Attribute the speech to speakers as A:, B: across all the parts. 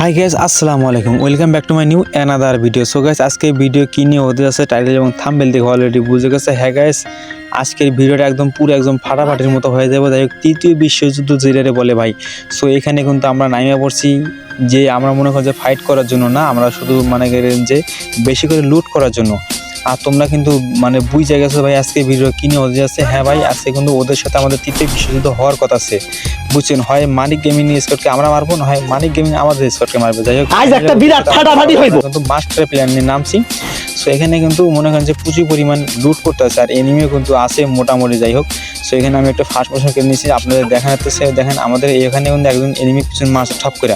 A: High guys আসসালামু আলাইকুম। Welcome back to my new another video so guys আজকে video কী নিয়ে হতে যাচ্ছে টাইটেল এবং থাম্বেল দেখে অলরেডি বুঝে গেছে। হ্যাঁ গাইস আজকের ভিডিওটা একদম পুরো একদম ফাটাফাটির মতো হয়ে যাবে। যাই হোক, তৃতীয় বিশ্বযুদ্ধ জেলারে বলে ভাই। সো এখানে কিন্তু আমরা নামিয়ে পড়ছি যে আমরা মনে করি যে ফাইট করার জন্য না, আমরা শুধু মানে যে বেশি করে লুট করার জন্য। আর তোমরা কিন্তু মানে বুঝে গেছো ভাই আজকে ভিডিও কিনে ওদের যাচ্ছে হ্যাঁ ভাই আজকে কিন্তু ওদের সাথে আমাদের তৃতীয় বিশ্বযুদ্ধ হওয়ার কথা আছে। বুঝছেন? হয় মানিক গেমিং স্কোয়াডকে আমরা মারবো না হয় মানিক গেমিং আমাদের স্কোয়াডকে মারবে। যাই হোক
B: আজ একটা বিরাট ফাটাফাটি হইব।
A: কিন্তু মাস্টার প্ল্যান নিয়ে নামছি। সো এখানে কিন্তু মনে করেন যে প্রচুর পরিমাণ লুট করতে আছে আর এনিমিও কিন্তু আছে মোটামুটি যাই হোক। সো এখানে আমি একটা ফার্স্ট পোশন কিনে নিয়েছি আপনাদের দেখা যাচ্ছে দেখেন আমাদের এখানে কিন্তু একজন এনিমি পিছন মাছ ঠপ করে।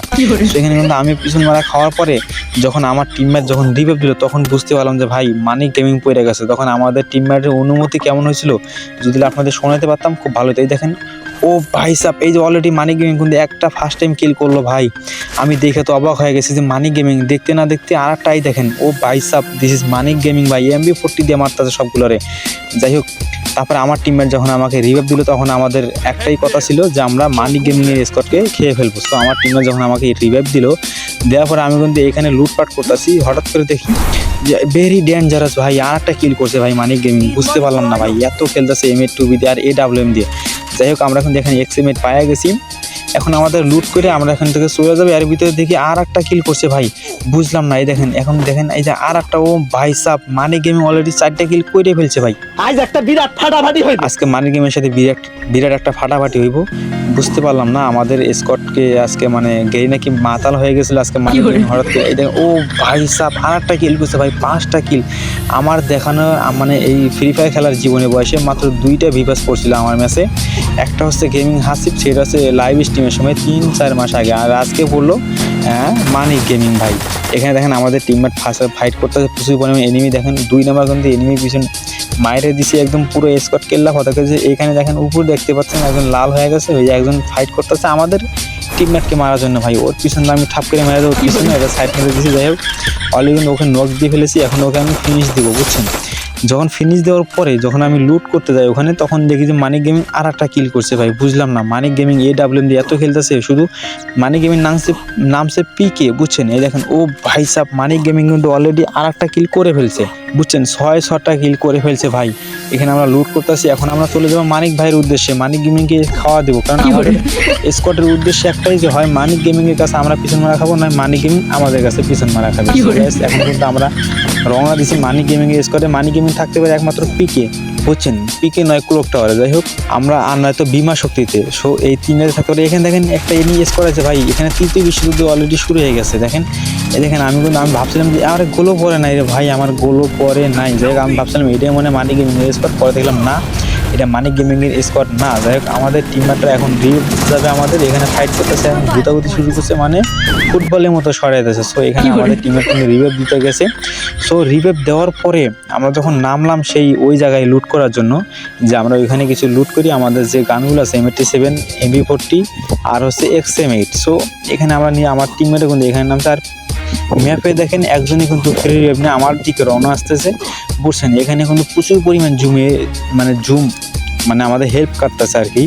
A: সো এখানে কিন্তু আমি পিছন মারা খাওয়ার পরে যখন আমার টিমমেট যখন রিভেভ দিল তখন বুঝতে পারলাম যে ভাই মানিক গেমিং পড়ে গেছে। তখন আমাদের টিমমেটের অনুমতি কেমন হয়েছিল যদি আপনাদের শোনাতে পারতাম খুব ভালো হতো। এই দেখেন ও ভাই সাপ এই যে অলরেডি মানিক গেমিং কিন্তু একটা ফার্স্ট টাইম কিল করল ভাই। আমি দেখে তো অবাক হয়ে গেছি যে মানিক গেমিং দেখতে না দেখতে আর একটাই দেখেন ও ভাই সাপ দিস ইজ মানিক গেমিং ভাই এমবি ফোরটি দিয়ে মারতেছে সবগুলোরে। যাই হোক, তারপরে আমার টিমমেট যখন আমাকে রিভাইভ দিল, তখন আমাদের একটাই কথা ছিল যে আমরা মানিক গেমিংয়ের স্কটকে খেয়ে ফেলব। তো আমার টিমমেট যখন আমাকে রিভাইভ দিল, দেওয়ার পরে আমি কিন্তু এখানে লুটপাট করতেছি। হঠাৎ করে দেখি যে ভেরি ডেঞ্জারাস ভাই আর একটা কিল করছে ভাই মানিক গেমিং। বুঝতে পারলাম না ভাই, এত খেলতেছে এম এ টু বি দিয়ে আর এ ডাব্লিউ এম দিয়ে। যাই হোক, আমরা এখন এখানে এক্স এম পায়া গেছি। এখন আমাদের লুট করে আমরা এখান থেকে চলে যাবে। এর ভিতরে দেখি আর একটা কিল করছে ভাই। বুঝলাম না এই দেখেন এখন দেখেন এই যে আর একটা ও ভাই সাপ মানি গেমে অলরেডি চারটা কিল করে ফেলছে ভাই।
B: আজ একটা বিরাট ফাটাফাটি হইব।
A: আজকে মানি গেমের সাথে বিরাট বিরাট একটা ফাটাফাটি হইব। বুঝতে পারলাম না আমাদের স্কটকে আজকে মানে গেই নাকি মাতাল হয়ে গেছিল আজকে মানি হঠাৎ করে এই ও ভাই সাপ আর একটা কিল করছে ভাই পাঁচটা কিল আমার দেখানো মানে এই ফ্রি ফায়ার খেলার জীবনে বয়সে মাত্র দুইটা ভিভাস পড়ছিল আমার ম্যাচে একটা হচ্ছে গেমিং হাসিফ সেটা হচ্ছে লাইভ স্ট্রিমের সময় তিন চার মাস আগে। আর আজকে পড়ল হ্যাঁ মানিক গেমিং ভাই। এখানে দেখেন আমাদের টিমমেট ফার্স্ট ফাইট করতেছে, প্রচুর পরিমাণে এনিমি দেখেন দুই নাম্বার কিন্তু এনিমি পিছন। মায়েরে দিছি একদম পুরো স্কট কেল্লা কথা যে এইখানে দেখেন উপর দেখতে পাচ্ছেন একজন লাল হয়ে গেছে, ওই একজন ফাইট করতেছে। আমাদের টিমমেটকে মারার জন্য ভাই, ওর পিছনে আমি ঠাপ করে মেরে দেবো পিছনে এটা সাইড মেরে দিয়েছি যাই হোক অলরেডি ওকে নক দিয়ে ফেলেছি, এখন ওকে আমি ফিনিশ দেবো, বুঝছেন? যখন ফিনিশ দেওয়ার পরে যখন আমি লুট করতে যাই ওখানে, তখন দেখি যে মানিক গেমিং আর একটা কিল করছে ভাই, বুঝলাম না। মানিক গেমিং এ ডাব্লিউ দিয়ে এত খেলতেছে, শুধু মানিক গেমিং নামছে নামছে পিকে বুঝছেন? এই দেখেন, ও ভাই সাহ মানিক গেমিং কিন্তু অলরেডি আর একটা কিল করে ফেলছে। বুঝছেন? ছয় ছটা কিল করে ফেলছে ভাই। এখানে আমরা লুট করতেছি। এখন আমরা চলে যাব মানিক ভাইয়ের উদ্দেশ্যে। মানিক গেমিংকে খাওয়া দেবো। কারণ আমাদের স্কোয়াডের উদ্দেশ্য একটাই যে হয় মানিক গেমিংয়ের এর কাছে আমরা পিছন মারা খাব নয় মানিক গেমিং আমাদের কাছে পিছন মারা খাবে। এখন কিন্তু আমরা রওনা দিছি মানিক গেমিং এর স্কটে মানিক গেমিং থাকতে পারে একমাত্র পিকে। বুঝছেন? পিকে নয় ক্লোক টাওয়ারে যাই হোক, আমরা আর নয়তো বিমা শক্তিতে। সো এই তিনটে থাকতে পারে। এখানে দেখেন একটা এনি করা আছে ভাই। এখানে তৃতীয় বিশ্বযুদ্ধ অলরেডি শুরু হয়ে গেছে। দেখেন এ দেখেন, আমি কিন্তু, আমি ভাবছিলাম যে আমার গোলও পরে নাই রে ভাই, আমার গোলও পরে নাই। যাই হোক, আমি ভাবছিলাম, এটাই মনে মানে গেমিং পরে দেখলাম না। এটা মানিক গেমিং এর স্কোয়াড না। যাই হোক আমাদের টিমমেটরা এখন রিভ যাবে আমাদের। এখানে ফাইট করতেছে এখন গুতাগুতি শুরু করছে মানে ফুটবলের মতো সরাই দিয়েছে সো এখানে আমাদের টিমের কিন্তু রিভেভ দিতে গেছে। সো রিভেভ দেওয়ার পরে আমরা যখন নামলাম সেই ওই জায়গায় লুট করার জন্য যে আমরা ওইখানে কিছু লুট করি আমাদের যে গানগুলো আছে M eighty seven MB forty আর হচ্ছে এক্স এম এইট সো এখানে আমরা নিয়ে আমার টিমমেটও কিন্তু এখানে নামছে। আর ম্যাপে দেখেন একজনই কিন্তু ফ্রি রেভনে আমার দিকে রওনা আসতেছে। বুঝছেন, এখানে কিন্তু প্রচুর পরিমাণ জুমে মানে জুম মানে আমাদের হেল্প করতেছে আর কি।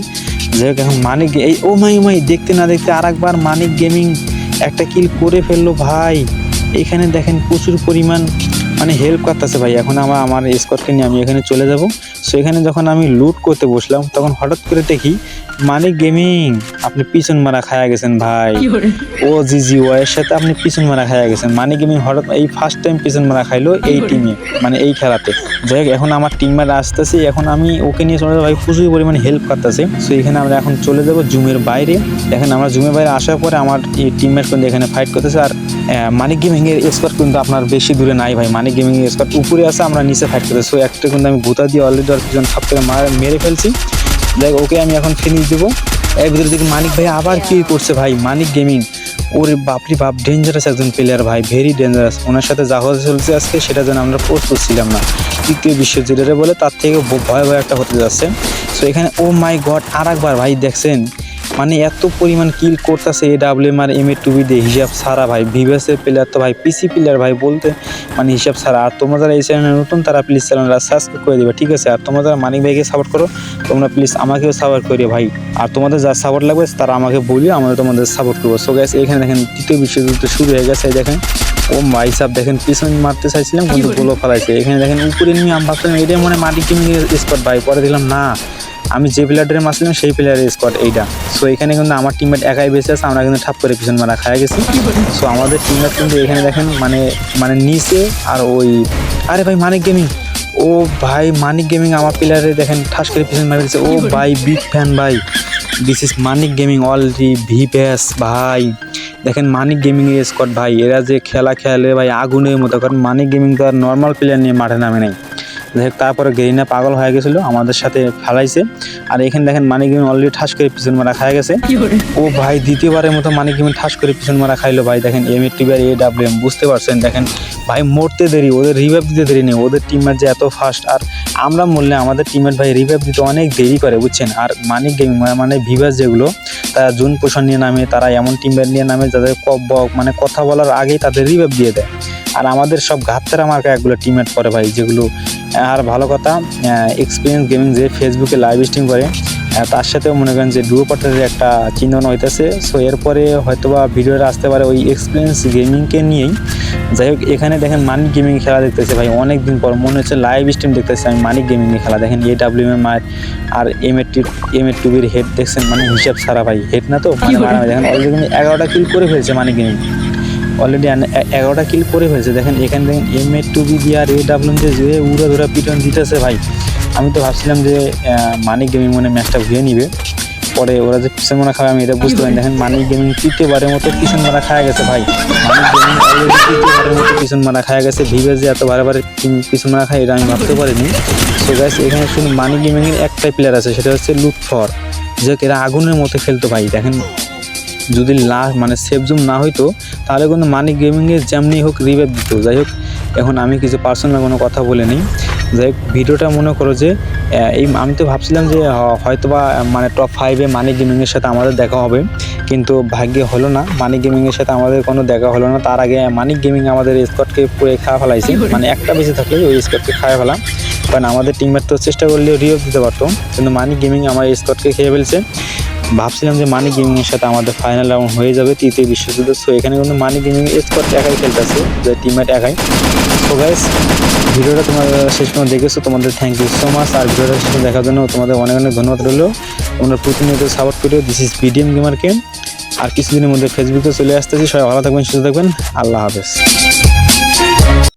A: যাই এখন মানিক এই, ও মাই মাই, দেখতে না দেখতে আর একবার মানিক গেমিং একটা কিল করে ফেলল ভাই। এখানে দেখেন প্রচুর পরিমাণ মানে হেল্প করতেছে ভাই। এখন আমার আমার স্কটকে নিয়ে আমি এখানে চলে যাব। সো এখানে যখন আমি লুট করতে বসলাম, তখন হঠাৎ করে দেখি মানিক গেমিং আপনি পিছন মারা খায়া গেছেন ভাই। ও জি জি ওয়ের সাথে আপনি পিছন মারা খায়া গেছেন। মানে গেমিং হঠাৎ এই ফার্স্ট টাইম পিছন মারা খাইলো এই টিমে মানে এই খেলাতে। যাই হোক এখন আমার টিম মেট আসতেছে এখন আমি ওকে নিয়ে চলে যাব। ভাই প্রচুর পরিমাণে হেল্প করতেছে। সো এখানে আমরা এখন চলে যাব জুমের বাইরে। দেখেন আমরা জুমের বাইরে আসার পরে আমার এই টিমমেট কিন্তু এখানে ফাইট করতেছে। আর মানিক গেমিংয়ের স্কোয়াড কিন্তু আপনার বেশি দূরে নাই ভাই। মানিক গেমিংয়ের স্কোয়াড উপরে আছে আমরা নিচে ফাইট করতেছি। সো একটা কিন্তু আমি ভূতা দিয়ে অলরেডি আর পিছন সব থেকে মার- মেরে ফেলছি। দেখ, ওকে আমি এখন ফিনিশ দেবো। এর ভিতরে দেখি মানিক ভাই আবার কি করছে ভাই? মানিক গেমিং ওরে বাপরি বাপ ডেঞ্জারাস একজন প্লেয়ার ভাই ভেরি ডেঞ্জারাস ওনার সাথে যা হতে চলছে আজকে, সেটা যেন আমরা প্রস্তুত ছিলাম না। তৃতীয় বিশ্ব বিশ্বযুদ্ধে বলে, তার থেকে ভয় ভয় একটা হতে যাচ্ছে। সো এখানে ও মাই গড আর একবার ভাই, দেখছেন? মানে এত পরিমাণ কিল করতেছে এ ডাব্লিউএম আর এম এ টুবি দিয়ে হিসাব ছাড়া ভাই ভিভাসের প্লেয়ার তো ভাই পিসি প্লেয়ার ভাই বলতে মানে হিসাব ছাড়া। আর তোমরা যারা এই চ্যানেলে নতুন তারা প্লিজ চ্যানেলটা সাবস্ক্রাইব করে দিবে ঠিক আছে? আর তোমরা যারা মানিক ভাইকে সাপোর্ট করো তোমরা প্লিজ আমাকেও সাপোর্ট করিও ভাই। আর তোমাদের যা সাপোর্ট লাগবে তারা আমাকে বলিও আমরা তোমাদের সাপোর্ট করব। সো গ্যাস এখানে দেখেন তৃতীয় বিশ্বযুদ্ধ শুরু হয়ে গেছে দেখেন। ও মাই সাপ দেখেন পিছন মারতে চাইছিলাম কিন্তু গোলো ফেলাইছে এখানে দেখেন উপরে নিয়ে আমি ভাবছিলাম এটাই মনে মাটি টিমিং স্পট ভাই। পরে দিলাম না আমি যে প্লেয়ারটারে মারছিলাম সেই প্লেয়ারের স্কোয়াড এইটা। সো এখানে কিন্তু আমার টিমমেট একাই বেঁচে আছে, আমরা কিন্তু ঠাপ করে পিছন মারা খাই গেছি। সো আমাদের টিমমেট কিন্তু এখানে দেখেন মানে মানে নিচে আর ওই, আরে ভাই, মানিক গেমিং ও ভাই, মানিক গেমিং আমার প্লেয়ারে দেখেন, ঠাস করে পিছন মারা গেছে। ও ভাই বিগ ফ্যান ভাই। দিস ইজ মানিক গেমিং অলরি ভি ব্যাস ভাই। দেখেন, মানিক গেমিং এর স্কোয়াড ভাই। এরা যে খেলা খেলে ভাই, আগুনের মতো। কারণ মানিক গেমিং তো আর নর্মাল প্লেয়ার নিয়ে মাঠে নামে নাই। দেখ তারপরে গেরিনা পাগল হয়ে গেছিল আমাদের সাথে ফেলাইছে। আর এখানে দেখেন মানিক গেমিং অলরেডি ঠাস করে পিছন মারা খাই গেছে। ও ভাই দ্বিতীয়বারের মতো মানিক গেমিং ঠাস করে পিছন মারা খাইলো ভাই দেখেন M A TVR A W M বুঝতে পারছেন? দেখেন ভাই মরতে দেরি ওদের রিভাইভ দিতে দেরি নেই ওদের টিমমেট যে এত ফাস্ট আর আমরা মরলে আমাদের টিমমেট ভাই রিভাইভ দিতে অনেক দেরি করে বুঝছেন? আর মানিক গেমিং মানে ভিভাস যেগুলো তারা জুন পোষণ নিয়ে নামে তারা এমন টিমমেট নিয়ে নামে যাদের মানে কথা বলার আগেই তাদের রিভাইভ দিয়ে দেয়। আর আমাদের সব ঘাততারা মার্কা একগুলো টিমমেট করে ভাই যেগুলো আর ভালো কথা এক্সপিরিয়েন্স গেমিং যে ফেসবুকে লাইভ স্ট্রিম করে তার সাথেও মনে করেন যে ডুয়ো পার্টনারের একটা চিহ্ন হইতেছে। সো এরপরে হয়তোবা ভিডিওটা আসতে পারে ওই এক্সপিরিয়েন্স গেমিংকে নিয়েই। যাই হোক এখানে দেখেন মানিক গেমিং খেলা দেখতেছে ভাই অনেক দিন পর মনে হচ্ছে লাইভ স্ট্রিম দেখতেছি আমি মানিক গেমিং খেলা। দেখেন এ ডাব্লিউ এম আর আর এম এর এম এর টুবির হেড দেখছেন মানে হিসাব ছাড়া ভাই হেড না তো? মানে দেখেন অলরেডি এগারোটা কিল করে ফেলছে মানিক গেমিং অলরেডি এগারোটা কিল করে ফেলছে। দেখেন, এখানে দেখেন এম এ টু বি আর এ ডাব্লিউ যে যে উড়া ধরা পিটন দিতেছে ভাই। আমি তো ভাবছিলাম যে মানিক গেমিং মানে ম্যাচটা ঘুরে নিবে। পরে ওরা যে পিছন মারা খাবে আমি এটা বুঝতে পারি দেখেন, মানিক গেমিং তৃতীয়বারের মতো পিছন মারা খাওয়া গেছে ভাই। মানিক গেমিং অলরেডি তৃতীয়বারের মতো পিছন মারা খাওয়া গেছে। ভিভে যে এত বারে পিছন মারা খায়, এটা আমি ভাবতে পারিনি। সো গাইস এখানে শুধু মানিক গেমিংয়ের একটাই প্লেয়ার আছে, সেটা হচ্ছে লুট ফর যে এরা আগুনের মতো খেলতো ভাই। দেখেন যদি লা মানে সেফ জুম না হইতো তাহলে কিন্তু মানিক গেমিংয়ের যেমনি হোক রিভাইভ দিত। যাই হোক এখন আমি কিছু পার্সোনাল কোনো কথা বলে নিই। যাই হোক ভিডিওটা মনে করো যে এই আমি তো ভাবছিলাম যে হ- হয়তোবা আহ, মানে টপ ফাইভে মানিক গেমিংয়ের সাথে আমাদের দেখা হবে। কিন্তু ভাগ্যে হলো না মানিক গেমিংয়ের সাথে আমাদের কোনো দেখা হলো না। তার আগে মানিক গেমিং আমাদের স্কটকে পুরো খাওয়া ফেলাইছে। মানে একটা বেশি থাকলে ওই স্কটকে খাওয়া ফেলাম কারণ আমাদের টিমমেট তো চেষ্টা করলেও রিভাইভ দিতে পারতো। কিন্তু মানিক গেমিং আমার স্কটকে খেয়ে ফেলছে। ভাবছিলাম যে মানি গেমিং এর সাথে আমাদের ফাইনাল রাউন্ড হয়ে যাবে, তৃতীয় বিশ্বযুদ্ধ। সো এখানে কিন্তু মানি গেমিং স্কোয়াড একাই খেলতেছে, যে টিমমেট একাই। সো গাইস ভিডিওটা তোমরা শেষ পর্যন্ত দেখেছ, তোমাদের থ্যাংক ইউ সো মাচ আর ভিডিওটা শেষ দেখার জন্য তোমাদের অনেক অনেক ধন্যবাদ রইল। তোমরা প্রতিনিয়ত সাপোর্ট করিও দিস ইজ পিডিএম গেমার গেমারকে আর কিছুদিনের মধ্যে ফেসবুকে চলে আসতেছি। সবাই ভালো থাকবেন, সুস্থ থাকবেন। আল্লাহ হাফেজ।